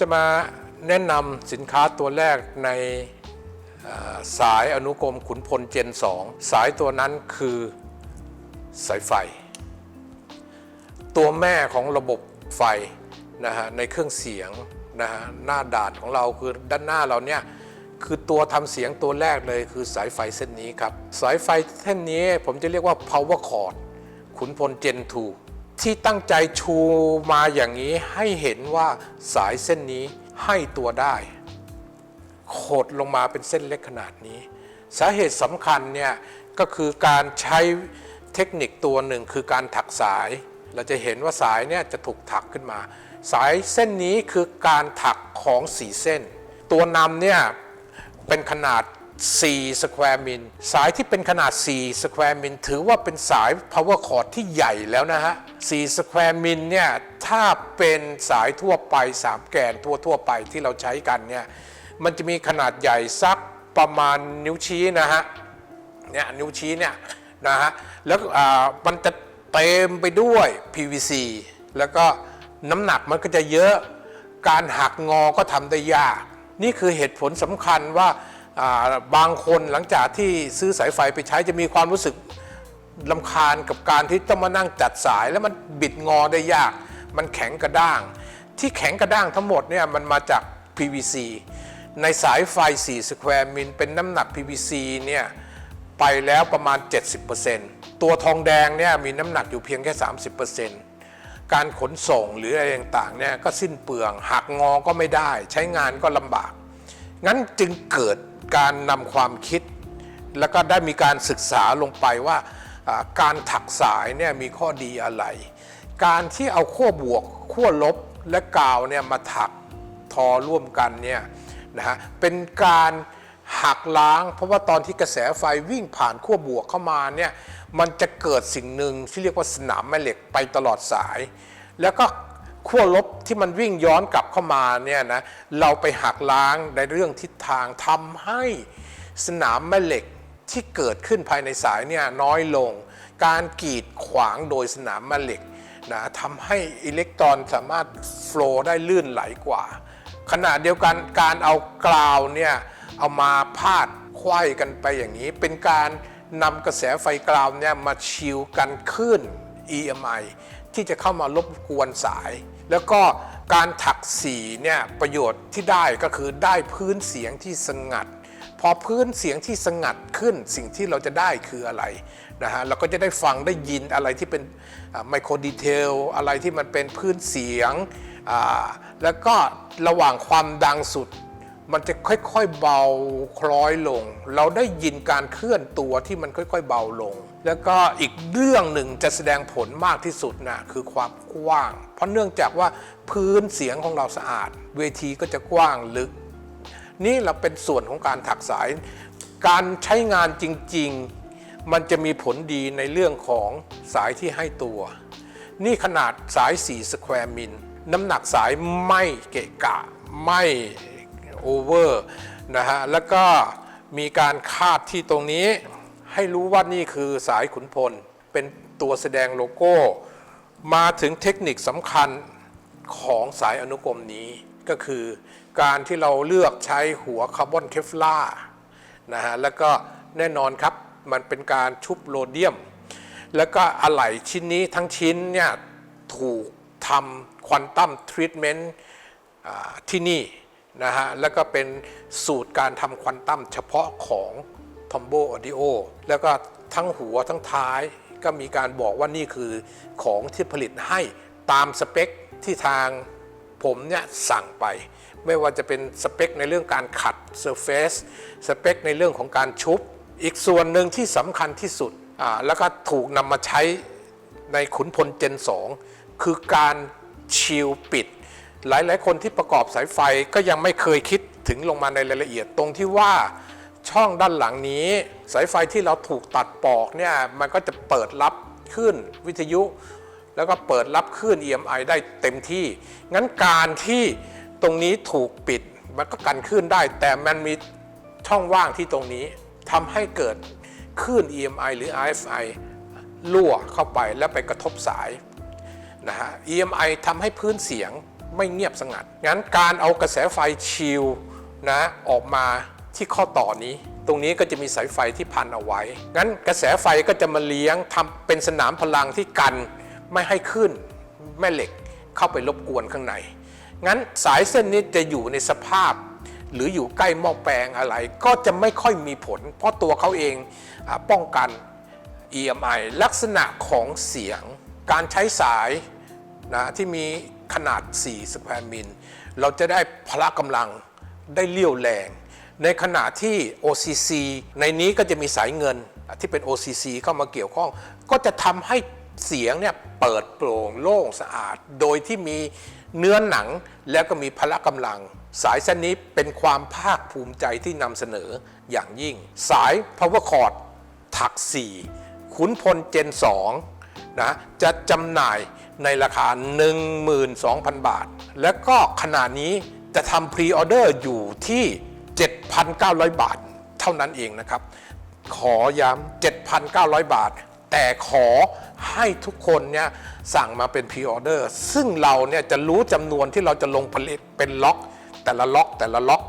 จะมาแนะนำสินค้าตัวแรกในสายอนุกรมขุนพลเจน 2 สายตัวนั้นคือสายไฟ ตัวแม่ของระบบไฟนะฮะในเครื่องเสียงนะฮะหน้าดาดของเราคือด้านหน้าเราเนี่ยคือตัวทำเสียงตัวแรกเลยคือสายไฟเส้นนี้ครับ สายไฟเส้นนี้ผมจะเรียกว่า power cord ขุนพลเจน 2 ที่ตั้งใจชูมาอย่างนี้ให้เห็นว่าสายเส้นนี้ให้ตัวได้โขดลงมาเป็นเส้นเล็กขนาดนี้ สาเหตุสำคัญเนี่ยก็คือการใช้เทคนิคตัวหนึ่งคือการถักสาย เราจะเห็นว่าสายเนี่ยจะถูกถักขึ้นมา สายเส้นนี้คือการถักของสีเส้น ตัวนำเนี่ยเป็นขนาด 4สแควร์มิลสายที่เป็นขนาด4สแควร์มิลถือว่าเป็นสาย power cord ที่ใหญ่แล้วนะฮะ4สแควร์มิลเนี่ย ถ้าเป็นสายทั่วไป 3 แกนทั่วทั่วไปที่เราใช้กันเนี่ย มันจะมีขนาดใหญ่สักประมาณนิ้วชี้นะฮะ เนี่ยนิ้วชี้เนี่ยนะฮะ แล้วอ่ามันจะเต็มไปด้วย PVC แล้วก็น้ำหนักมันก็จะเยอะ การหักงอก็ทำได้ยาก นี่คือเหตุผลสำคัญว่า บางคนหลังจากที่ซื้อสายไฟไปใช้จะมีความรู้สึกลำคาญกับการที่ต้องมานั่งจัดสาย แล้วมันบิดงอได้ยาก มันแข็งกระด้าง ที่แข็งกระด้างทั้งหมดเนี่ยมันมาจาก PVC ในสายไฟ 4 สแควร์มิลเป็นน้ำหนัก PVC เนี่ยไปแล้วประมาณ 70%ตัวทองแดงเนี่ยมีน้ำหนักอยู่เพียงแค่ 30%การขนส่งหรืออะไรต่างๆเนี่ยก็สิ้นเปลือง หักงอก็ไม่ได้ ใช้งานก็ลำบาก งั้นจึงเกิดการนำความคิด แล้วก็ได้มีการศึกษาลงไปว่าการถักสายเนี่ยมีข้อดีอะไร การที่เอาขั้วบวกขั้วลบและกาวเนี่ยมาถักทอร่วมกันเนี่ยนะฮะเป็นการหักล้าง เพราะว่าตอนที่กระแสไฟวิ่งผ่านขั้วบวกเข้ามาเนี่ยมันจะเกิดสิ่งหนึ่งที่เรียกว่าสนามแม่เหล็กไปตลอดสาย แล้วก็ ขั้วลบที่มันวิ่งย้อนกลับเข้ามาเนี่ยนะเราไปหักล้างในเรื่องทิศทางทำให้สนามแม่เหล็กที่เกิดขึ้นภายในสายเนี่ยน้อยลง การกีดขวางโดยสนามแม่เหล็กนะทำให้อิเล็กตรอนสามารถโฟลว์ได้ลื่นไหลกว่า ขณะเดียวกันการเอากราวเนี่ยเอามาพาดไขว้กันไปอย่างนี้ เป็นการนำกระแสไฟกราวเนี่ยมาชิวกันขึ้น EMI ที่จะเข้ามารบกวนสาย แล้วก็การถักสีเนี่ยประโยชน์ที่ได้ก็คือได้พื้นเสียงที่สงัด พอพื้นเสียงที่สงัดขึ้นสิ่งที่เราจะได้คืออะไรนะฮะเราก็จะได้ฟังได้ยินอะไรที่เป็นไมโครดีเทลอะไรที่มันเป็นพื้นเสียง แล้วก็ระหว่างความดังสุดมันจะค่อยๆเบาคล้อยลง เราได้ยินการเคลื่อนตัวที่มันค่อยๆเบาลง แล้วก็อีกเรื่องหนึ่งจะแสดงผลมากที่สุดนะคือความกว้าง เพราะเนื่องจากว่าพื้นเสียงของเราสะอาด เวทีก็จะกว้างลึก นี่เราเป็นส่วนของการถักสาย การใช้งานจริง ๆ มันจะมีผลดีในเรื่องของสายที่ให้ตัว นี่ขนาดสาย 4 สแควร์มิลน้ำหนักสายไม่เกะกะ ไม่โอเวอร์นะฮะแล้วก็มีการคาดที่ตรงนี้ ให้รู้ว่านี่คือสายขุนพล เป็นตัวแสดงโลโก้ มาถึงเทคนิคสำคัญของสายอนุกรมนี้ก็คือการที่เราเลือกใช้หัวคาร์บอนเคฟลานะฮะแล้วก็แน่นอนครับมันเป็นการชุบโรเดียม แล้วก็อะไหล่ชิ้นนี้ทั้งชิ้นเนี่ยถูกทำควอนตัมทรีทเมนต์ที่นี่นะฮะแล้วก็เป็นสูตรการทำควอนตัมเฉพาะของ ทอมโบออดิโอแล้วก็ทั้งหัวทั้งท้ายก็มีการบอกว่านี่คือของที่ผลิตให้ตามสเปคที่ทางผมเนี่ยสั่งไป ไม่ว่าจะเป็นสเปคในเรื่องการขัดเซอร์เฟซสเปคในเรื่องของการชุบ อีกส่วนหนึ่งที่สำคัญที่สุดอ่าแล้วก็ถูกนำมาใช้ในขุนพลเจน 2 คือการชิลปิด หลาย ๆ คนที่ประกอบสายไฟก็ยังไม่เคยคิดถึงลงมาในรายละเอียดตรงที่ว่า ช่องด้านหลังนี้ สายไฟที่เราถูกตัดปอกเนี่ยมันก็จะเปิดรับขึ้นวิทยุ แล้วก็เปิดรับขึ้น EMI ได้เต็มที่ งั้นการที่ตรงนี้ถูกปิดมันก็กันขึ้นได้ แต่มันมีช่องว่างที่ตรงนี้ทำให้เกิดคลื่น EMI หรือ RFI รั่วเข้าไปแล้วไปกระทบสายนะฮะ EMI ทำให้พื้นเสียงไม่เงียบสงัด งั้นการเอากระแสไฟชิลนะออกมา ที่ข้อต่อนี้ ตรงนี้ก็จะมีสายไฟที่พันเอาไว้ งั้นกระแสไฟก็จะมาเลี้ยงทำเป็นสนามพลังที่กันไม่ให้ขึ้นแม่เหล็กเข้าไปรบกวนข้างใน งั้นสายเส้นนี้จะอยู่ในสภาพ หรืออยู่ใกล้หม้อแปลงอะไร ก็จะไม่ค่อยมีผล เพราะตัวเขาเองอป้องกัน EMI ลักษณะของเสียง การใช้สายนะที่มีขนาด 4 สแควร์มิล เราจะได้พละกำลังได้เลี้ยวแรง ในขณะที่ OCC ในนี้ก็จะมีสายเงินที่เป็น OCC เข้ามาเกี่ยวข้อง ก็จะทำให้เสียงเนี่ยเปิดโปร่งโล่งสะอาด โดยที่มีเนื้อหนังแล้วก็มีพละกำลัง สายเส้นนี้เป็นความภาคภูมิใจที่นำเสนออย่างยิ่ง สาย power cord ถัก 4 ขุนพลเจน 2 นะ จะจำหน่ายในราคา 12,000 บาท แล้วก็ขณะนี้จะทำพรีออเดอร์อยู่ที่ 7,900 บาท เท่านั้นเองนะครับ ขอย้ำ7,900 บาท แต่ขอให้ทุกคนเนี่ยสั่งมาเป็นพรีออเดอร์ ซึ่งเราเนี่ยจะรู้จำนวนที่เราจะลงผลิตเป็นล็อก แต่ละล็อกแต่ละล็อก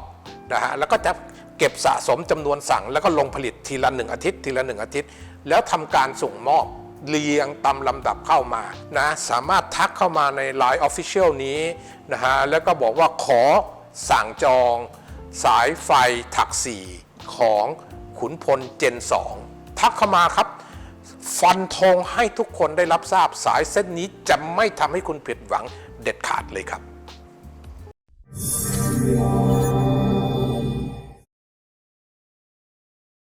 นะฮะแล้วก็จะเก็บสะสมจำนวนสั่ง แล้วก็ลงผลิตทีละหนึ่งอาทิตย์ ทีละหนึ่งอาทิตย์ แล้วทำการส่งมอบเรียงตามลำดับเข้ามานะสามารถทักเข้ามาใน Line Official นี้นะฮะแล้วก็บอกว่าขอสั่งจอง สายไฟถักสีของขุนพลเจน 2 ทักเข้ามาครับ ฟันธงให้ทุกคนได้รับทราบสายเส้นนี้จะไม่ทำให้คุณผิดหวังเด็ดขาดเลยครับ